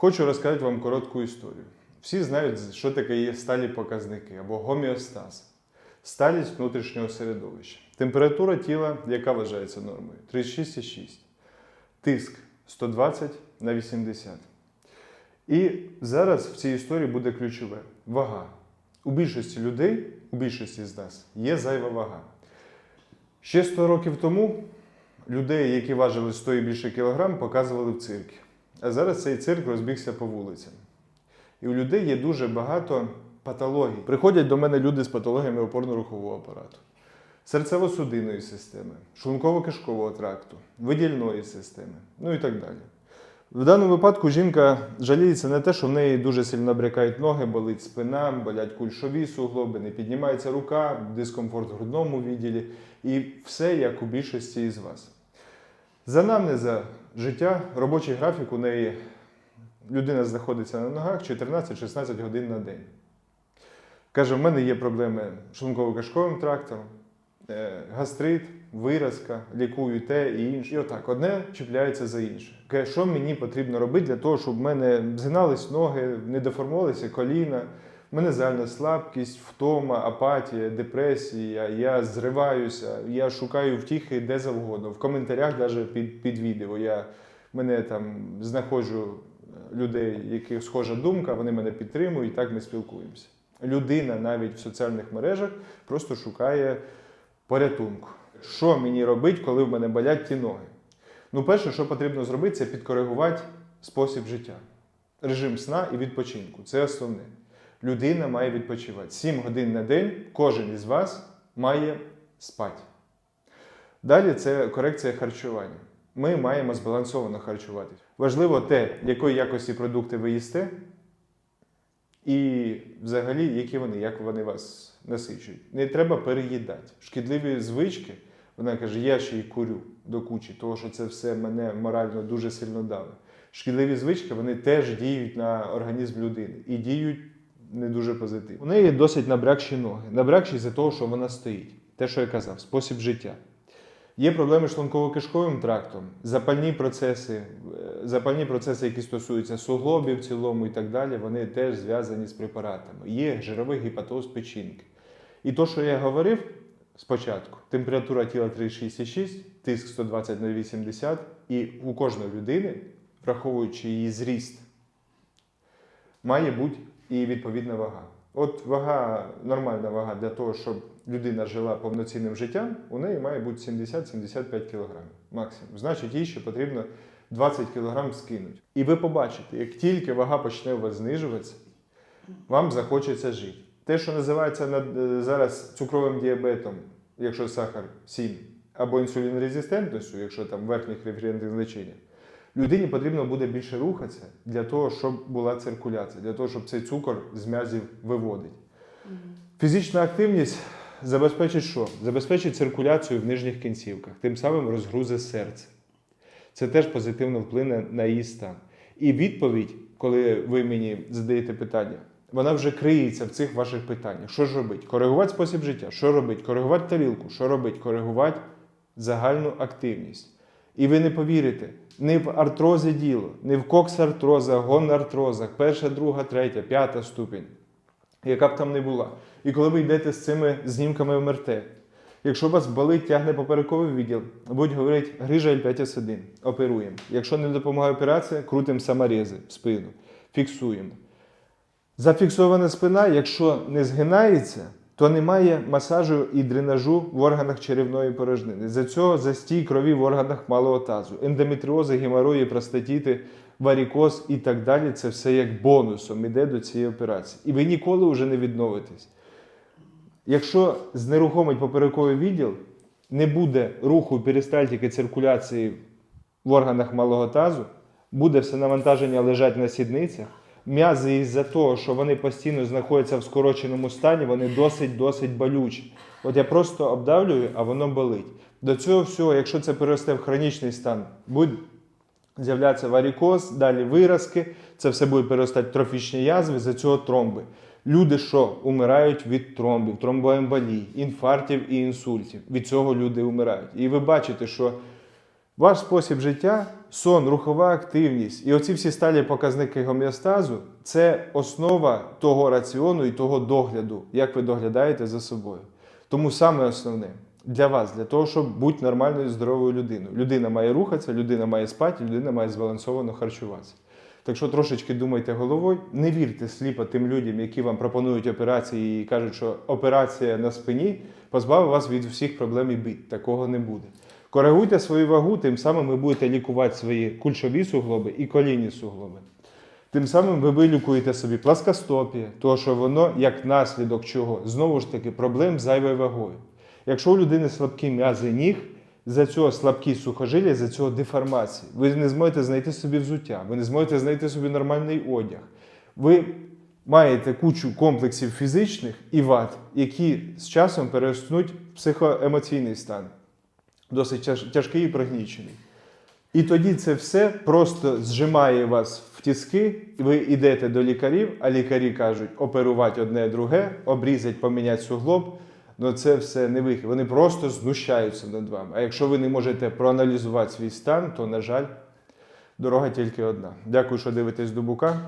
Хочу розказати вам коротку історію. Всі знають, що таке є сталі показники або гомеостаз. Сталість внутрішнього середовища. Температура тіла, яка вважається нормою? 36,6. Тиск 120 на 80. І зараз в цій історії буде ключове вага. У більшості людей, у більшості з нас, є зайва вага. Ще 100 років тому людей, які важили 100 і більше кілограм, показували в циркі. А зараз цей цирк розбігся по вулицям. І у людей є дуже багато патологій. Приходять до мене люди з патологіями опорно-рухового апарату, серцево-судинної системи, шлунково-кишкового тракту, видільної системи, ну і так далі. В даному випадку жінка жаліється на те, що в неї дуже сильно брякають ноги, болить спина, болять кульшові суглоби, не піднімається рука, дискомфорт в грудному відділі. І все як у більшості із вас. За намнеза життя, робочий графік у неї людина знаходиться на ногах 14-16 годин на день. Каже, в мене є проблеми з шлунково-кишковим трактом, е, гастрит, виразка, лікую те і інше. І отак, одне чіпляється за інше. Каже, що мені потрібно робити для того, щоб в мене згинались ноги, не деформувалися коліна, в мене загальна слабкість, втома, апатія, депресія, я зриваюся, я шукаю втіхи де завгодно. В коментарях, навіть під, під відео, я мене там знаходжу людей, яких схожа думка, вони мене підтримують, і так ми спілкуємося. Людина навіть в соціальних мережах просто шукає порятунку. Що мені робити, коли в мене болять ті ноги? Ну, перше, що потрібно зробити, це підкоригувати спосіб життя, режим сна і відпочинку. Це основне. Людина має відпочивати. 7 годин на день кожен із вас має спати. Далі це корекція харчування. Ми маємо збалансовано харчуватися. Важливо те, якої якості продукти ви їсте, і взагалі, які вони, як вони вас насичують. Не треба переїдати. Шкідливі звички, вона каже, я ще й курю до кучі, тому що це все мене морально дуже сильно давить. Шкідливі звички вони теж діють на організм людини і діють не дуже позитивно. У неї досить набрякші ноги. Набрякші за того, що вона стоїть. Те, що я казав, спосіб життя. Є проблеми з шлунково-кишковим трактом, запальні процеси, е, запальні процеси, які стосуються суглобів в цілому і так далі, вони теж зв'язані з препаратами. Є жировий гепатоз печінки. І то, що я говорив спочатку, температура тіла 36,6, тиск 120 на 80, і у кожної людини, враховуючи її зріст, має бути і відповідна вага. От вага, нормальна вага для того, щоб людина жила повноцінним життям, у неї має бути 70-75 кг максимум. Значить, їй ще потрібно 20 кг скинути. І ви побачите, як тільки вага почне у вас знижуватися, вам захочеться жити. Те, що називається е, зараз цукровим діабетом, якщо сахар 7, або інсулінорезистентністю, якщо там верхніх референтних значення, людині потрібно буде більше рухатися для того, щоб була циркуляція, для того, щоб цей цукор з м'язів виводить. Фізична активність забезпечить що? Забезпечить циркуляцію в нижніх кінцівках, тим самим розгрузе серце. Це теж позитивно вплине на її стан. І відповідь, коли ви мені задаєте питання, вона вже криється в цих ваших питаннях. Що ж робити? Коригувати спосіб життя, що робити? Коригувати тарілку, що робити? Коригувати загальну активність. І ви не повірите, не в артрозі діло, не в коксартроза, гонартрозах, перша, друга, третя, п'ята ступінь, яка б там не була. І коли ви йдете з цими знімками в МРТ, якщо вас болить, тягне поперековий відділ, будуть говорити грижа L5S1, оперуємо. Якщо не допомагає операція, крутимо саморези в спину, фіксуємо. Зафіксована спина, якщо не згинається, то немає масажу і дренажу в органах черевної порожнини. За цього застій крові в органах малого тазу, ендометріози, геморої, простатіти, варікоз і так далі. Це все як бонусом іде до цієї операції. І ви ніколи вже не відновитесь. Якщо знерухомить поперековий відділ, не буде руху перистальтики циркуляції в органах малого тазу, буде все навантаження лежати на сідницях. М'язи із-за того, що вони постійно знаходяться в скороченому стані, вони досить-досить болючі. От я просто обдавлюю, а воно болить. До цього всього, якщо це переросте в хронічний стан, буде з'являтися варікоз, далі виразки, це все буде переростати трофічні язви, за цього тромби. Люди, що умирають від тромбів, тромбоемболій, інфарктів і інсультів. Від цього люди умирають. І ви бачите, що Ваш спосіб життя, сон, рухова активність і оці всі сталі показники гомеостазу це основа того раціону і того догляду, як ви доглядаєте за собою. Тому саме основне для вас, для того, щоб бути нормальною здоровою людиною. Людина має рухатися, людина має спати, людина має збалансовано харчуватися. Так що трошечки думайте головою, не вірте сліпо тим людям, які вам пропонують операції і кажуть, що операція на спині позбавить вас від всіх проблем і бід. Такого не буде. Коригуйте свою вагу, тим самим ви будете лікувати свої кульшові суглоби і колінні суглоби. Тим самим ви вилікуєте собі пласкостопія, тому що воно, як наслідок чого, знову ж таки, проблем з зайвою вагою. Якщо у людини слабкі м'язи ніг, за цього слабкі сухожилля, за цього деформації, ви не зможете знайти собі взуття, ви не зможете знайти собі нормальний одяг. Ви маєте кучу комплексів фізичних і вад, які з часом переростуть в психоемоційний стан, досить тяжкий і пригнічений. І тоді це все просто зжимає вас в тіски, ви йдете до лікарів, а лікарі кажуть оперувати одне друге, обрізати, поміняти суглоб. Ну це все не вихід. Вони просто знущаються над вами. А якщо ви не можете проаналізувати свій стан, то, на жаль, дорога тільки одна. Дякую, що дивитесь до бука.